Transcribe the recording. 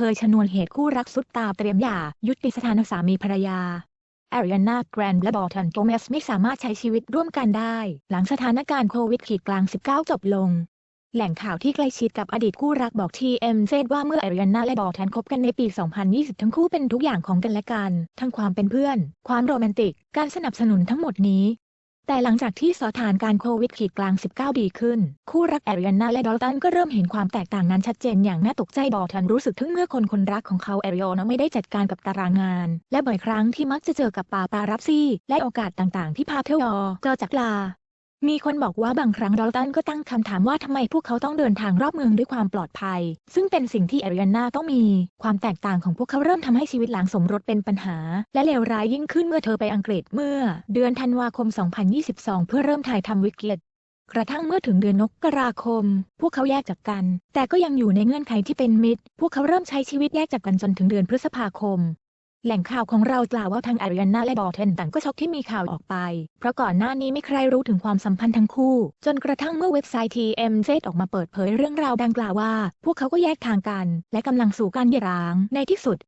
เผยชนวนเหตุคู่รักสุดตาเตรียมหย่า ยุติสถานะสามีภรรยาแอริอานาแกรนด์และบอลตันโกเมสไม่สามารถใช้ชีวิตร่วมกันได้ หลังสถานการณ์โควิดขีดกลาง 19 จบลง แหล่งข่าวที่ใกล้ชิดกับอดีตคู่รักบอกทีเอ็มเซว่าเมื่อแอริอานาและบอลตันคบกันในปี 2020 ทั้งคู่เป็นทุกอย่างของกันและกัน ทั้งความเป็นเพื่อน ความโรแมนติก การสนับสนุนทั้งหมดนี้ แต่หลังจากที่สถานการณ์โควิดขีดกลาง 19 ดีขึ้น คู่รักแอริอนาและดอลตันก็เริ่มเห็นความแตกต่างนั้นชัดเจนอย่างน่าตกใจบอลตันรู้สึกทึ่งเมื่อคนคนรักของเขาแอริโอนาไม่ได้จัดการกับตารางงาน และบ่อยครั้งที่มักจะเจอกับปาปารับซี่ และโอกาสต่างๆ ที่พาเที่ยวจอจากลา มีคนบอกว่าบางครั้งดอลตันก็ตั้งคำถามว่าทำไมพวกเขาต้องเดินทางรอบเมืองด้วยความปลอดภัย ซึ่งเป็นสิ่งที่แอริอานาต้องมี ความแตกต่างของพวกเขาเริ่มทำให้ชีวิตหลังสมรสเป็นปัญหา และเลวร้ายยิ่งขึ้นเมื่อเธอไปอังกฤษเมื่อ เดือนธันวาคม 2022 เพื่อเริ่มถ่ายทำวิกฤตกระทั่งเมื่อถึงเดือนมกราคม พวกเขาแยกจากกัน แต่ก็ยังอยู่ในเงื่อนไขที่เป็นมิตร พวกเขาเริ่มใช้ชีวิตแยกจากกันจนถึงเดือนพฤษภาคม แหล่งข่าวของเรากล่าวว่าทางอาริยานาและบอเทนต่างก็ช็อกที่มีข่าวออกไป เพราะก่อนหน้านี้ไม่ใครรู้ถึงความสัมพันธ์ทั้งคู่ จนกระทั่งเมื่อเว็บไซต์ TMZ ออกมาเปิดเผยเรื่องราวดังกล่าวว่า พวกเขาก็แยกทางกัน และกำลังสู่การหย่าร้าง ในที่สุด